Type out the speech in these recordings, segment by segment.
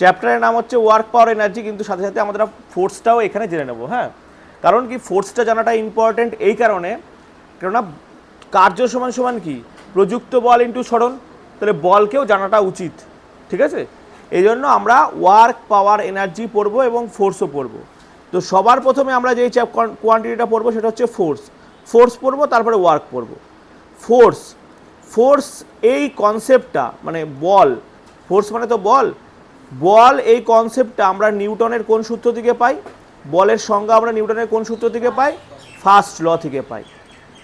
চ্যাপ্টারের নাম হচ্ছে ওয়ার্ক পাওয়ার এনার্জি, কিন্তু সাথে সাথে আমরা ফোর্সটাও এখানে জেনে নেব হ্যাঁ? কারণ কি ফোর্সটা জানাটা ইম্পর্টেন্ট এই কারণে, কেননা কার্য সমান সমান কি? প্রযুক্ত বল ইন্টু সরণ, তাহলে বলকেও জানাটা উচিত, ঠিক আছে? এই জন্য আমরা ওয়ার্ক পাওয়ার এনার্জি পড়ব এবং ফোর্সও পড়ব। তো সবার প্রথমে আমরা যেই চ্যাপ কোয়ান্টিটিটা পড়ব সেটা হচ্ছে ফোর্স। ফোর্স পড়ব, তারপরে ওয়ার্ক পড়ব। ফোর্স ফোর্স এই কনসেপ্টটা মানে বল, ফোর্স মানে তো বল বল এই কনসেপ্টটা আমরা নিউটনের কোন সূত্র থেকে পাই? বলের সংজ্ঞা আমরা নিউটনের কোন সূত্র থেকে পাই? ফার্স্ট ল থেকে পাই।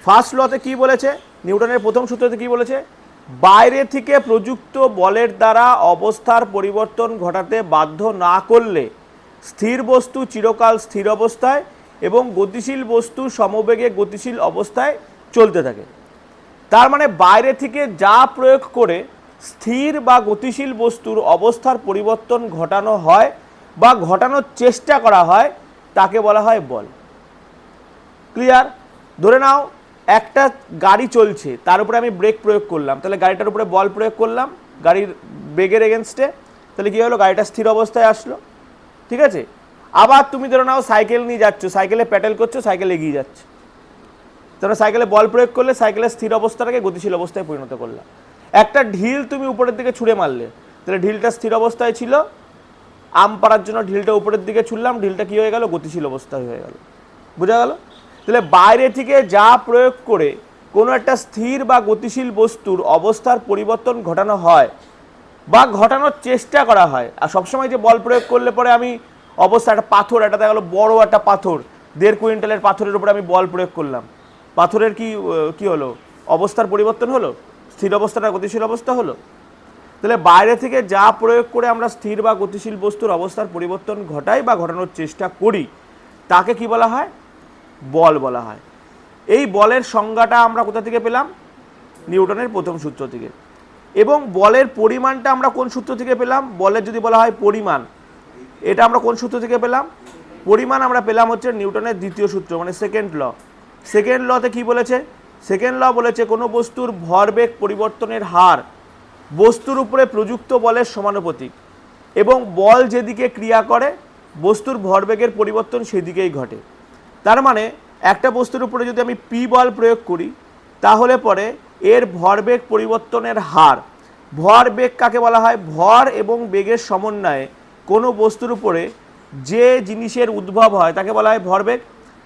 ফার্স্ট লতে কি বলেছে? নিউটনের প্রথম সূত্রতে কি বলেছে? বাইরে থেকে প্রযুক্ত বলের দ্বারা অবস্থার পরিবর্তন ঘটাতে বাধ্য না করলে স্থির বস্তু চিরকাল স্থির অবস্থায় এবং গতিশীল বস্তু সমবেগে গতিশীল অবস্থায় চলতে থাকে। তার মানে বাইরে থেকে যা প্রয়োগ করে স্থির বা গতিশীল বস্তুর অবস্থার পরিবর্তন ঘটানো হয় বা ঘটানোর চেষ্টা করা হয়, তাকে বলা হয় বল। ক্লিয়ার? ধরে নাও, একটা গাড়ি চলছে, তার উপরে আমি ব্রেক প্রয়োগ করলাম, তাহলে গাড়িটার উপরে বল প্রয়োগ করলাম, গাড়ির বেগের এগেনস্টে তাহলে কী হলো? গাড়িটা স্থির অবস্থায় আসলো। ঠিক আছে? আবার তুমি ধরে নাও, সাইকেল নিয়ে যাচ্ছ, সাইকেলে প্যাডেল করছ, সাইকেল এগিয়ে যাচ্ছে। তোমরা সাইকেলে বল প্রয়োগ করলে, সাইকেলের স্থির অবস্থাটাকে গতিশীল অবস্থায় পরিণত করলাম। একটা ঢিল তুমি উপরের দিকে ছুঁড়ে মারলে। তাহলে ঢিলটা স্থির অবস্থায় ছিল। আম পাড়ার জন্য ঢিলটা উপরের দিকে ছুড়লাম, ঢিলটা কী হয়ে গেল? গতিশীল অবস্থায় হয়ে গেল। বোঝা গেল? তাহলে বাইরে থেকে যা প্রয়োগ করে কোনো একটা স্থির বা গতিশীল বস্তুর অবস্থার পরিবর্তন ঘটানো হয় বা ঘটানোর চেষ্টা করা হয়। আর সবসময় যে বল প্রয়োগ করলে পরে আমি অবস্থা, একটা পাথর, একটা দেখা গেলো বড়ো একটা পাথর, দেড় কুইন্টালের পাথরের উপরে আমি বল প্রয়োগ করলাম। পাথরের কি কি হলো? অবস্থার পরিবর্তন হলো? স্থির অবস্থাটা গতিশীল অবস্থা হলো? তাহলে বাইরে থেকে যা প্রয়োগ করে আমরা স্থির বা গতিশীল বস্তুর অবস্থার পরিবর্তন ঘটাই বা ঘটানোর চেষ্টা করি, তাকে কি বলা হয়? বল বলা হয়। এই বলের সংজ্ঞাটা আমরা কোথা থেকে পেলাম? নিউটনের প্রথম সূত্র থেকে। এবং বলের পরিমাণটা আমরা কোন সূত্র থেকে পেলাম? বলের যদি বলা হয় পরিমাণ, এটা আমরা কোন সূত্র থেকে পেলাম? পরিমাণ আমরা পেলাম হচ্ছে নিউটনের দ্বিতীয় সূত্র মানে সেকেন্ড ল সেকেন্ড লতে কি বলেছে? সেকেন্ড ল বলেছে, কোনো বস্তুর ভরবেগ পরিবর্তনের হার বস্তুর উপরে প্রযুক্ত বলের সমানুপাতিক এবং বল যেদিকে ক্রিয়া করে, বস্তুর ভরবেগের পরিবর্তন সেদিকেই ঘটে। তার মানে একটা বস্তুর উপরে যদি আমি পি বল প্রয়োগ করি, তাহলে পরে এর ভরবেগ পরিবর্তনের হার ভর বেগ কাকে বলা হয়? ভর এবং বেগের সমন্বয়ে কোনো বস্তুর উপরে যে জিনিসের উদ্ভব হয়, তাকে বলা হয় ভরবেগ।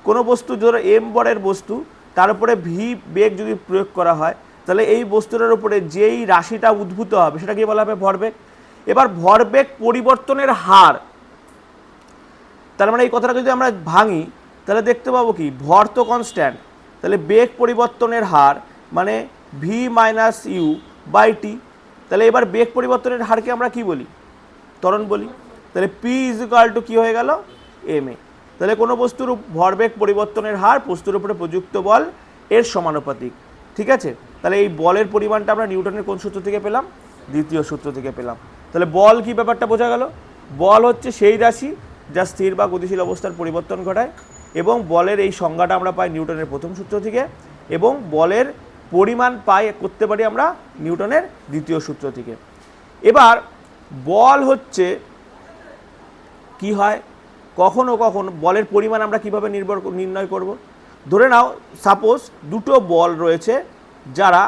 কোনো বস্তু ধরো এম বরের বস্তু তার উপরে ভি বেগ যদি প্রয়োগ করা হয়, তাহলে এই বস্তুটার উপরে যেই রাশিটা উদ্ভূত হবে সেটা কি বলা হবে ভরবেগ এবার ভরবেগ পরিবর্তনের হার, তার মানে এই কথাটা যদি আমরা ভাঙি, তাহলে দেখতে পাবো কি? ভর তো কনস্ট্যান্ট তাহলে বেগ পরিবর্তনের হার মানে V minus U by T তাহলে এবার বেগ পরিবর্তনের হারকে আমরা কি বলি? ত্বরণ বলি। তাহলে পি ইজ ইকাল টু কী হয়ে গেল? এম এ তাহলে কোনো বস্তুর ভরবেগ পরিবর্তনের হার বস্তুর উপরে প্রযুক্ত বল এর সমানুপাতিক, ঠিক আছে? তাহলে এই বলের পরিমাণটা আমরা নিউটনের কোন সূত্র থেকে পেলাম? দ্বিতীয় সূত্র থেকে পেলাম। তাহলে বল কি ব্যাপারটা বোঝা গেল? বল হচ্ছে সেই রাশি যা স্থির বা গতিশীল অবস্থার পরিবর্তন ঘটায় এবং বলের এই সংজ্ঞাটা আমরা পাই নিউটনের প্রথম সূত্র থেকে এবং বলের পরিমাণ পাই করতে পারি আমরা নিউটনের দ্বিতীয় সূত্র থেকে। এবার বল হচ্ছে কি হয়? কখনো কখনো বলের পরিমাণ আমরা কীভাবে নির্ভর নির্ণয় করব? ধরে নাও সাপোজ দুটো বল রয়েছে যারা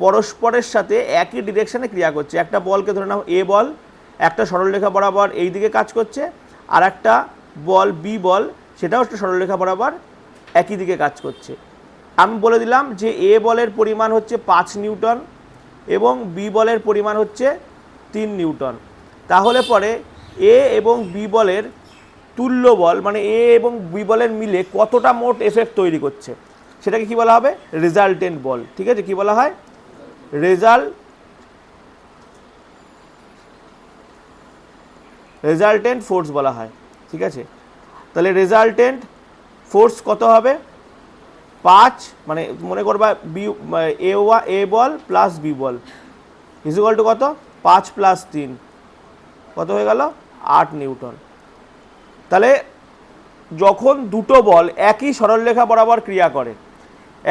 পরস্পরের সাথে একই ডিরেকশনে ক্রিয়া করছে। একটা বলকে ধরে নাও এ বল, একটা সরলরেখা বরাবর এই দিকে কাজ করছে, আর একটা বল বি বল, সেটাও একটা সরলরেখা বরাবর একই দিকে কাজ করছে। আমি বলে দিলাম যে এ বলের পরিমাণ হচ্ছে পাঁচ নিউটন এবং বি বলের পরিমাণ হচ্ছে তিন নিউটন। তাহলে পরে এ এবং বি বলের তুল্য বল মানে এ এবং বি বলের মিলে কতটা মোট এফেক্ট তৈরি করছে? সেটাকে কি বলা হবে? রেজাল্টেন্ট বল। ঠিক আছে? কি বলা হয়? রেজাল্ট রেজাল্টেন্ট ফোর্স বলা হয়। ঠিক আছে? তাহলে রেজাল্টেন্ট ফোর্স কত হবে? পাঁচ মানে মনে করবা বি এ ওয়া এ বল প্লাস বি বল। ইজিকাল টু কত? পাঁচ প্লাস তিন। কত হয়ে গেল? আট নিউটন। তাহলে যখন দুটো বল একই সরলরেখা বরাবর ক্রিয়া করে,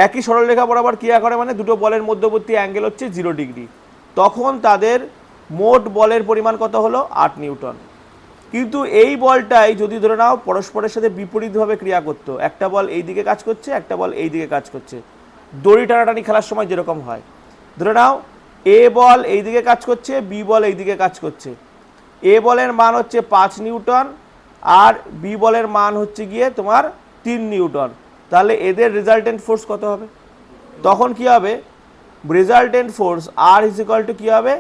একই সরলরেখা বরাবর ক্রিয়া করে মানে দুটো বলের মধ্যবর্তী অ্যাঙ্গেল হচ্ছে জিরো ডিগ্রি তখন তাদের মোট বলের পরিমাণ কত হলো? আট নিউটন। কিন্তু এই বলটাই যদি ধরে নাও পরস্পরের সাথে বিপরীতভাবে ক্রিয়া করতো, একটা বল এই দিকে কাজ করছে, একটা বল এই দিকে কাজ করছে, দড়ি টানাটানি খেলার সময় যেরকম হয়। ধরে নাও, এ বল এই দিকে কাজ করছে, বি বল এই দিকে কাজ করছে, এ বলের মান হচ্ছে পাঁচ নিউটন আর বি বলের মান হচ্ছে গিয়ে তোমার তিন নিউটন। তাহলে এদের রেজাল্টেন্ট ফোর্স কত হবে? তখন কি হবে? Resultant force R is equal to কী হবে?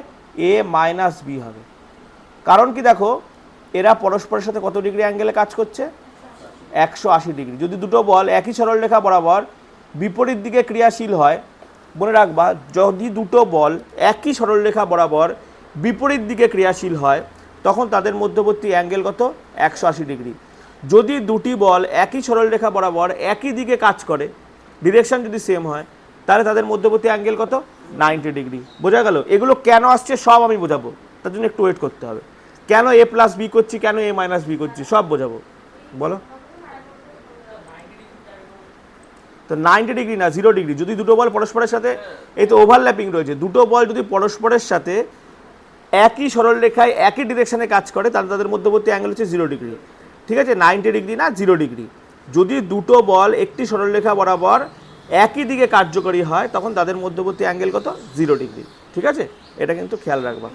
এ মাইনাস বি হবে। কারণ কি দেখো, এরা পরস্পরের সাথে কত ডিগ্রি অ্যাঙ্গেলে কাজ করছে? একশো আশি ডিগ্রি। যদি দুটো বল একই সরলরেখা বরাবর বিপরীত দিকে ক্রিয়াশীল হয়, মনে রাখবা, যদি দুটো বল একই সরলরেখা বরাবর বিপরীত দিকে ক্রিয়াশীল হয় তখন তাদের মধ্যবর্তী অ্যাঙ্গেল কত? একশো আশি ডিগ্রি। যদি দুটি বল একই সরলরেখা বরাবর একই দিকে কাজ করে, ডিরেকশন যদি সেম হয়, তাহলে তাদের মধ্যবর্তী অ্যাঙ্গেল কত? Ninety degree. বোঝা গেল? এগুলো কেন আসছে সব আমি বোঝাবো। তার জন্য একটু ওয়েট করতে হবে। কেন এ প্লাস বি করছি, কেন এ মাইনাস বি করছি, সব বোঝাবো। বলো? তো নাইনটি ডিগ্রি না, জিরো ডিগ্রি। যদি দুটো বল পরস্পরের সাথে, এই তো ওভারল্যাপিং রয়েছে। দুটো বল যদি পরস্পরের সাথে একই সরলরেখায় একই ডিরেকশানে কাজ করে, তাহলে তাদের মধ্যবর্তী অ্যাঙ্গেল হচ্ছে জিরো ডিগ্রি ঠিক আছে? নাইনটি ডিগ্রি না জিরো ডিগ্রি যদি দুটো বল একটি সরলরেখা বরাবর একই দিকে কার্যকরী হয়, তখন তাদের মধ্যবর্তী অ্যাঙ্গেল কত? জিরো ডিগ্রি ঠিক আছে? এটা কিন্তু খেয়াল রাখবা।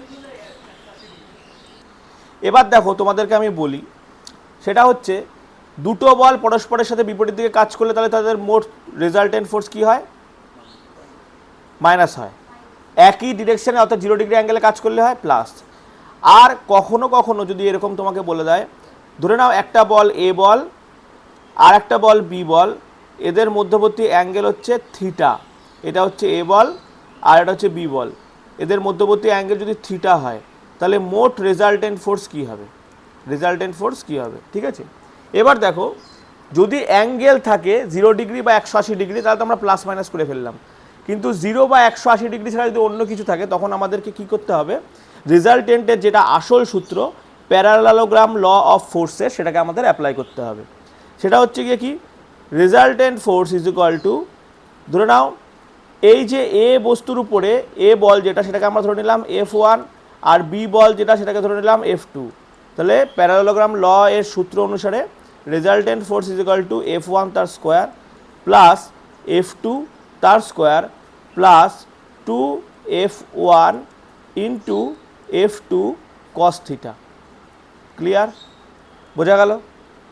এবার দেখো, তোমাদেরকে আমি বলি, সেটা হচ্ছে দুটো বল পরস্পরের সাথে বিপরীত দিকে কাজ করলে তাহলে তাদের মোট রেজাল্টেন্ট ফোর্স কি হয়? মাইনাস হয়। একই ডিরেকশনে অর্থাৎ জিরো ডিগ্রি অ্যাঙ্গেলে কাজ করলে হয় প্লাস আর কখনো কখনো যদি এরকম তোমাকে বলে দেয়, ধরে নাও একটা বল এ বল, আর একটা বল বি বল, এদের মধ্যবর্তী অ্যাঙ্গেল হচ্ছে থিটা এটা হচ্ছে এ বল, আর এটা হচ্ছে বি বল। এদের মধ্যবর্তী অ্যাঙ্গেল যদি থিটা হয়, তাহলে মোট রেজাল্টেন্ট ফোর্স কী হবে? রেজাল্টেন্ট ফোর্স কী হবে? ঠিক আছে? এবার দেখো, যদি অ্যাঙ্গেল থাকে জিরো ডিগ্রি বা একশো আশি ডিগ্রি তাহলে তো আমরা প্লাস মাইনাস করে ফেললাম। কিন্তু জিরো বা একশো আশি ডিগ্রি ছাড়া যদি অন্য কিছু থাকে, তখন আমাদেরকে কি করতে হবে? রেজাল্টেন্টের যেটা আসল সূত্র প্যারালালোগ্রাম ল অফ ফোর্সের সেটাকে আমাদের অ্যাপ্লাই করতে হবে। সেটা হচ্ছে গিয়ে কি? Resultant force is equal to ধরে নাও, এই যে এ বস্তুর উপরে এ বল যেটা, সেটাকে আমরা ধরে নিলাম এফ ওয়ান, আর বি বল যেটা, সেটাকে ধরে নিলাম এফ টু। তাহলে প্যারালোগ্রাম ল এর সূত্র অনুসারে resultant force is equal to F one তার স্কোয়ার প্লাস এফ টু তার square plus two F one into F two cos theta. Clear? বোঝা গেল?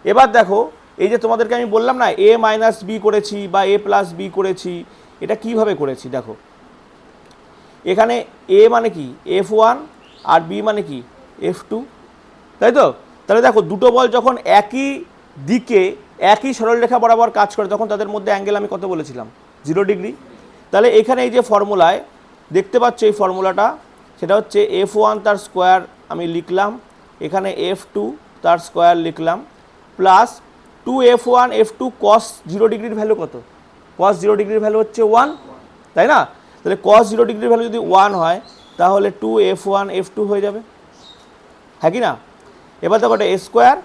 এবার দেখো, এই যে তোমাদেরকে আমি বললাম না, এ মাইনাস বি করেছি বা এ প্লাস বি করেছি, এটা কীভাবে করেছি? দেখো, এখানে এ মানে কি? এফ ওয়ান আর বি মানে কি? F two. তাই তো? তাহলে দেখো, দুটো বল যখন একই দিকে, একই সরলরেখা বরাবর কাজ করে, তখন তাদের মধ্যে অ্যাঙ্গেল আমি কত বলেছিলাম? Zero degree. তাহলে এখানে এই যে ফর্মুলায় দেখতে পাচ্ছ এই ফর্মুলাটা, সেটা হচ্ছে এফ ওয়ান তার স্কোয়ার আমি লিখলাম, এখানে এফ টু তার স্কোয়ার লিখলাম, plus two F one, F two cos zero ডিগ্রির ভ্যালু কত? কস জিরো ডিগ্রির ভ্যালু হচ্ছে ওয়ান, তাই না? তাহলে কস জিরো ডিগ্রির ভ্যালু যদি ওয়ান হয়, তাহলে two F one, F two হয়ে যাবে। হ্যাঁ কি না? এবার দেখো এটা A square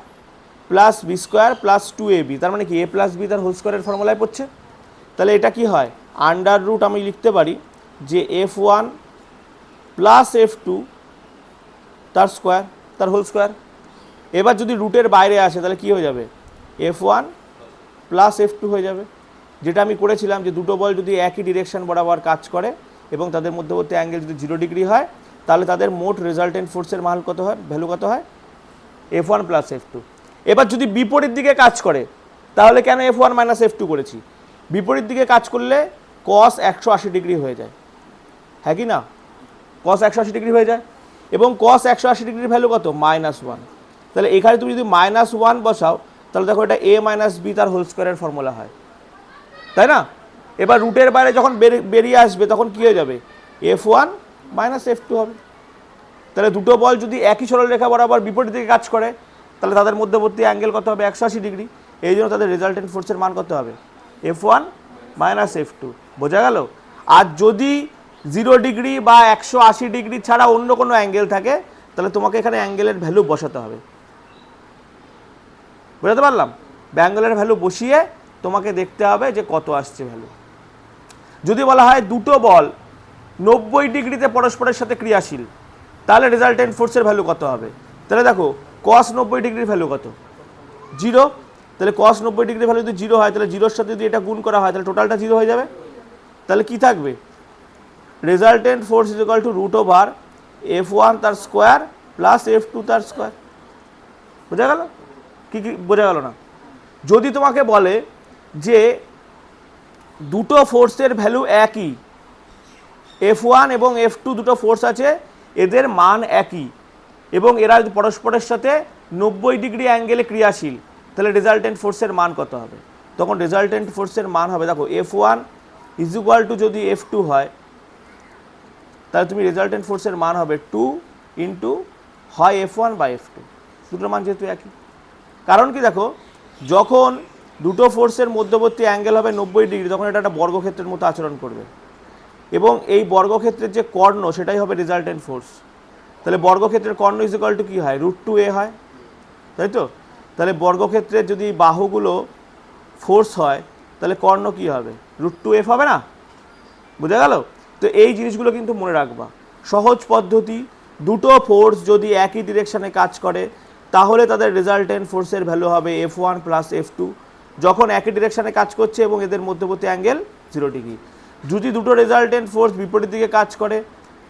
plus B square plus two A B, তার মানে কি? এ প্লাস বি তার হোল স্কোয়ারের ফর্মুলায় পড়ছে। তাহলে এটা কি হয়? আন্ডার রুট আমি লিখতে পারি যে F one plus F two তার স্কোয়ার তার হোল স্কোয়ার এবার যদি রুটের বাইরে আসে তাহলে কি হয়ে যাবে? F one plus F two হয়ে যাবে। যেটা আমি করেছিলাম যে দুটো বল যদি একই ডিরেকশন বরাবর কাজ করে এবং তাদের মধ্যবর্তী অ্যাঙ্গেল যদি জিরো ডিগ্রি হয়, তাহলে তাদের মোট রেজাল্টেন্ট ফোর্সের মান কত হয়? ভ্যালু কত হয়? F one plus F two এবার যদি বিপরীত দিকে কাজ করে, তাহলে কেন F one minus F two করেছি? বিপরীত দিকে কাজ করলে কস একশো আশি ডিগ্রি হয়ে যায়। হ্যাঁ কি না? কস একশো আশি ডিগ্রি হয়ে যায় এবং কস একশো আশি ডিগ্রির ভ্যালু কত? মাইনাস ওয়ান তাহলে এখানে তুমি যদি মাইনাস ওয়ান বসাও, তাহলে দেখো এটা এ মাইনাস বি তার হোল স্কোয়ারের ফর্মুলা হয়। তাই না? এবার রুটের বাইরে যখন বেরি- বেরিয়ে আসবে, তখন কী হয়ে যাবে? F one minus F two হবে। তাহলে দুটো বল যদি একই সরলরেখা বরাবর বিপরীত দিকে কাজ করে, তাহলে তাদের মধ্যবর্তী অ্যাঙ্গেল কত হবে? একশো আশি ডিগ্রি। এই জন্য তাদের রেজাল্টেন্ট ফোর্সের মান কত হবে? F one minus F two বোঝা গেল? আর যদি জিরো ডিগ্রি বা একশো আশি ডিগ্রি ছাড়া অন্য কোনো অ্যাঙ্গেল থাকে, তাহলে তোমাকে এখানে অ্যাঙ্গেলের ভ্যালু বসাতে হবে। বুঝাতে পারলাম? ব্যাঙ্গলের ভ্যালু বসিয়ে তোমাকে দেখতে হবে যে কত আসছে ভ্যালু যদি বলা হয় দুটো বল নব্বই ডিগ্রিতে পরস্পরের সাথে ক্রিয়াশীল, তাহলে রেজাল্টেন্ট ফোর্সের ভ্যালু কত হবে? তাহলে দেখো কস নব্বই ডিগ্রির ভ্যালু কত? জিরো তাহলে কস নব্বই ডিগ্রি ভ্যালু যদি জিরো হয়, তাহলে জিরোর সাথে যদি এটা গুণ করা হয়, তাহলে টোটালটা জিরো হয়ে যাবে। তাহলে কি থাকবে? Resultant force is equal to root over F one তার স্কোয়ার প্লাস এফ টু তার স্কোয়ার বোঝা গেল? কি কি, বোঝা গেল না? যদি তোমাকে বলে যে দুটো ফোর্সের ভ্যালু একই এফ ওয়ান এবং এফ টু দুটো ফোর্স আছে, এদের মান একই, এবং এরা পরস্পরের সাথে নব্বই ডিগ্রি অ্যাঙ্গেলে ক্রিয়াশীল তাহলে রেজাল্টেন্ট ফোর্সের মান কত হবে? তখন রেজাল্টেন্ট ফোর্সের মান হবে, দেখো F one is equal to যদি এফ টু হয়, তাহলে তুমি রেজাল্টেন্ট ফোর্সের মান হবে টু ইন্টু হয় এফ ওয়ান বা এফ টু দুটোর মান যেহেতু একই। কারণ কি দেখো, যখন দুটো ফোর্সের মধ্যবর্তী অ্যাঙ্গেল হবে নব্বই ডিগ্রি তখন এটা একটা বর্গক্ষেত্রের মতো আচরণ করবে। এবং এই বর্গক্ষেত্রের যে কর্ণ, সেটাই হবে রেজাল্টেন্ট ফোর্স তাহলে বর্গক্ষেত্রের কর্ণ ইজ ইকাল টু কী হয়? রুট টু এ হয়। তাই তো? তাহলে বর্গক্ষেত্রের যদি বাহুগুলো ফোর্স হয়, তাহলে কর্ণ কী হবে? রুট টু এফ হবে না? বোঝা গেল? তো এই জিনিসগুলো কিন্তু মনে রাখবা। সহজ পদ্ধতি, দুটো ফোর্স যদি একই ডিরেকশানে কাজ করে, তাহলে তাদের রেজাল্টেন্ট ফোর্সের ভ্যালু হবে F one plus F two যখন একই ডিরেকশানে কাজ করছে এবং এদের মধ্যবর্তী অ্যাঙ্গেল জিরো ডিগ্রি যদি দুটো রেজাল্টেন্ট ফোর্স বিপরীত দিকে কাজ করে,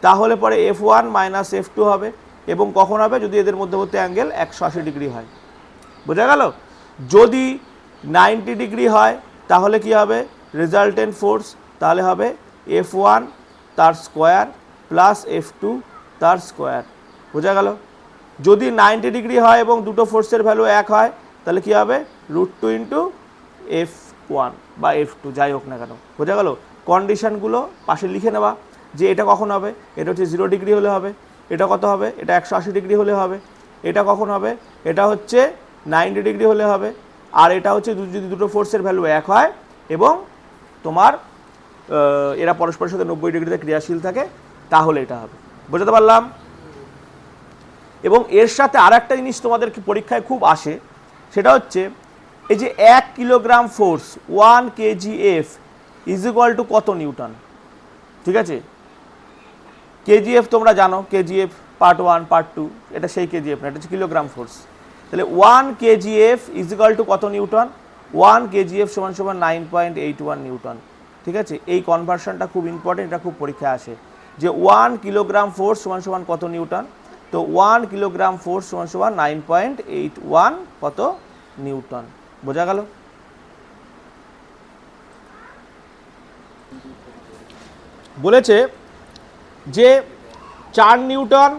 তাহলে পরে F one minus F two হবে এবং কখন হবে? যদি এদের মধ্যবর্তী অ্যাঙ্গেল একশো আশি ডিগ্রি হয়। বোঝা গেল? যদি নাইনটি ডিগ্রি হয়, তাহলে কি হবে? রেজাল্টেন্ট ফোর্স, তাহলে হবে এফ ওয়ান তার স্কোয়ার প্লাস এফ টু তার স্কোয়ার। বোঝা গেল? যদি নাইনটি ডিগ্রি হয় এবং দুটো ফোর্সের ভ্যালু এক হয়, তাহলে কি হবে? Root two into F one বা এফ টু, যাই হোক না কেন। বোঝা গেল? কন্ডিশনগুলো পাশে লিখে নেওয়া যে এটা কখন হবে? এটা হচ্ছে জিরো ডিগ্রি হলে হবে। এটা কত হবে? এটা একশো আশি ডিগ্রি হলে হবে। এটা কখন হবে? এটা হচ্ছে নাইনটি ডিগ্রি হলে হবে। আর এটা হচ্ছে যদি দুটো ফোর্সের ভ্যালু এক হয় এবং তোমার এরা পরস্পরের সাথে নব্বই ডিগ্রিতে ক্রিয়াশীল থাকে, তাহলে এটা হবে। বোঝাতে পারলাম? এবং এর সাথে আর একটা জিনিস তোমাদের পরীক্ষায় খুব আসে, সেটা হচ্ছে এই যে এক kilogram force one kg F is equal to কত নিউটন? ঠিক আছে? কেজিএফ তোমরা জানো KGF part one part two এটা সেই কেজিএফ না, এটা হচ্ছে কিলোগ্রাম ফোর্স তাহলে one KGF is equal to কত নিউটন? ওয়ান কেজিএফ সমান সমান nine point eight one newton. ঠিক আছে? এই কনভার্সনটা খুব ইম্পর্টেন্ট এটা খুব পরীক্ষায় আসে। যে ওয়ান কিলোগ্রাম ফোর্স সমান সমান কত নিউটন? তো ওয়ান কিলোগ্রাম ফোর্স সমান সমান নাইন পয়েন্ট এইট ওয়ান কত নিউটন। বোঝা গেল? বলেছে যে চার নিউটন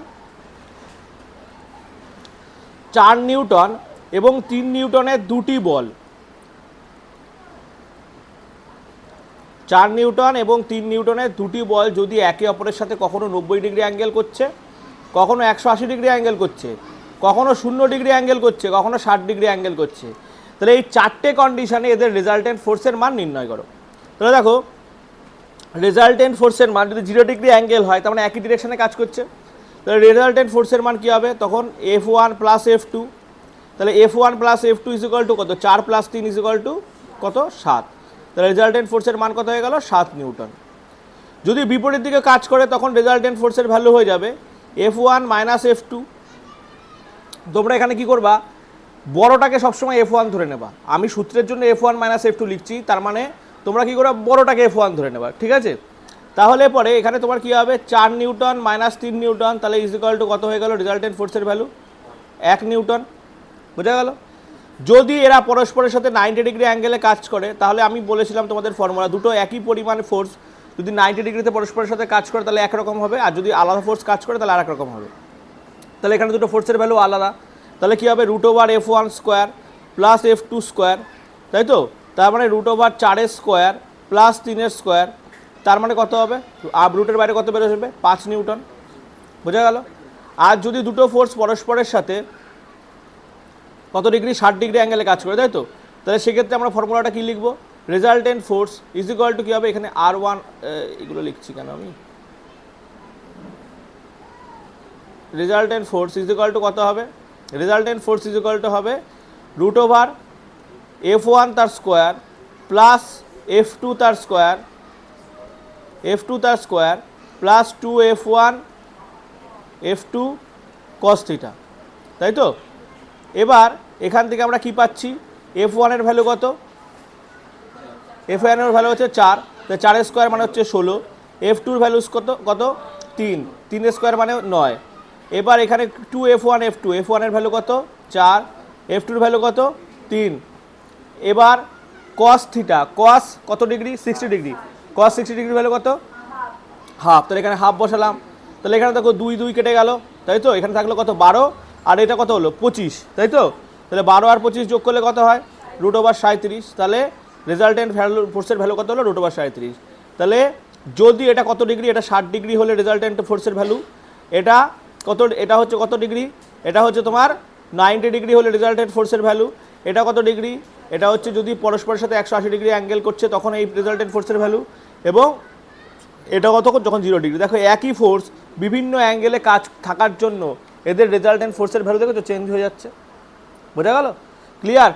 চার নিউটন এবং তিন নিউটনের দুটি বল। চার নিউটন এবং তিন নিউটনের দুটি বল যদি একে অপরের সাথে কখনো নব্বই ডিগ্রি অ্যাঙ্গেল করছে, কখনো একশো আশি ডিগ্রি অ্যাঙ্গেল করছে, কখনো শূন্য ডিগ্রি অ্যাঙ্গেল করছে, কখনো ষাট ডিগ্রি অ্যাঙ্গেল করছে, তাহলে এই চারটে কন্ডিশনে এদের রেজাল্টেন্ট ফোর্সের মান নির্ণয় করো। তাহলে দেখো রেজাল্টেন্ট ফোর্সের মান যদি জিরো ডিগ্রি অ্যাঙ্গেল হয়, তার মানে একই ডিরেকশনে কাজ করছে। তাহলে রেজাল্টেন্ট ফোর্সের মান কী হবে? তখন F one plus F two তাহলে F one plus F two is equal to কত? চার প্লাস তিন ইজিকাল টু কত? সাত। তাহলে রেজাল্টেন্ট ফোর্সের মান কত হয়ে গেল? সাত নিউটন। যদি বিপরীত দিকে কাজ করে, তখন রেজাল্টেন্ট ফোর্সের ভ্যালু হয়ে যাবে। F one minus F two তোমরা এখানে কি করবা? বড়টাকে সবসময় এফ ওয়ান ধরে নেবা। আমি সূত্রের জন্য F one minus F two লিখছি, তার মানে তোমরা কি করবা? বড়টাকে এফ ওয়ান ধরে নেবা, ঠিক আছে? তাহলে পরে এখানে তোমার কি হবে? চার নিউটন মাইনাস তিন নিউটন, তাহলে ইজিকাল টু কত হয়ে গেল? রেজাল্টেন্ট ফোর্সের ভ্যালু এক নিউটন। বোঝা গেল? যদি এরা পরস্পরের সাথে নাইনটি ডিগ্রি অ্যাঙ্গেলে কাজ করে, তাহলে আমি বলেছিলাম তোমাদের ফর্মুলা দুটো একই পরিমাণ ফোর্স যদি নাইনটি ডিগ্রিতে পরস্পরের সাথে কাজ করে, তাহলে একরকম হবে। আর যদি আলাদা ফোর্স কাজ করে, তাহলে আর রকম হবে। তাহলে এখানে দুটো ফোর্সের ভ্যালু আলাদা। তাহলে কী হবে? Root over F one square plus F two square তাই তো? তার মানে রুট ওভার চারের স্কোয়ার প্লাস তিনের স্কোয়ার তার মানে কত হবে? আব রুটের বাইরে কত বেরোবে পাঁচ নিউটন। বোঝা গেল? আর যদি দুটো ফোর্স পরস্পরের সাথে কত ডিগ্রি ষাট ডিগ্রি অ্যাঙ্গেলে কাজ করে, তাই তো? তাহলে সেক্ষেত্রে আমরা ফর্মুলাটা কী লিখব? Resultant force is equal to কী হবে? এখানে আর ওয়ান এগুলো লিখছি কেন আমি? Resultant force is equal to কত হবে? Resultant force is equal to হবে রুট ওভার এফ ওয়ান তার স্কোয়ার প্লাস এফ টু তার স্কোয়ার এফ টু তার square plus two F one F two cos theta তাই তো? এবার এখান থেকে আমরা কি পাচ্ছি? এফ ওয়ানের ভ্যালু কত? এফ ওয়ানের ভ্যালু হচ্ছে চার, তো চারের স্কোয়ার মানে হচ্ছে ষোলো এফ টুর ভ্যালু কত? কত? তিন তিনের স্কোয়ার মানে নয়। এবার এখানে two F one F two F ওয়ানের ভ্যালু কত? চার এফ টুর ভ্যালু কত? তিন। এবার কস থিটা কস কত degree sixty degree cos sixty degree value কত? হাফ তাহলে এখানে হাফ বসালাম। তাহলে এখানে দেখো দুই দুই কেটে গেল। তাই তো? এখানে থাকল কত? বারো। আর এটা কত হলো? পঁচিশ। তাই তো? তাহলে বারো আর পঁচিশ যোগ করলে কত হয়? রুট ওভার সাঁত্রিশ তাহলে রেজাল্টেন্ট ভ্যালু ফোর্সের ভ্যালু কত হলো? রুট ওভার সাঁত্রিশ তাহলে যদি এটা কত ডিগ্রি এটা ষাট ডিগ্রি হলে রেজাল্টেন্ট ফোর্সের ভ্যালু এটা কত? এটা হচ্ছে কত ডিগ্রি এটা হচ্ছে তোমার নাইনটি ডিগ্রি হলে রেজাল্টেন্ট ফোর্সের ভ্যালু এটা কত ডিগ্রি এটা হচ্ছে যদি পরস্পরের সাথে একশো আশি ডিগ্রি অ্যাঙ্গেল করছে, তখন এই রেজাল্টেন্ট ফোর্সের ভ্যালু এবং এটা কতক্ষণ যখন জিরো ডিগ্রি দেখো, একই ফোর্স বিভিন্ন অ্যাঙ্গেলে কাজ থাকার জন্য এদের রেজাল্টেন্ট ফোর্সের ভ্যালু দেখো চেঞ্জ হয়ে যাচ্ছে। বোঝা গেল? ক্লিয়ার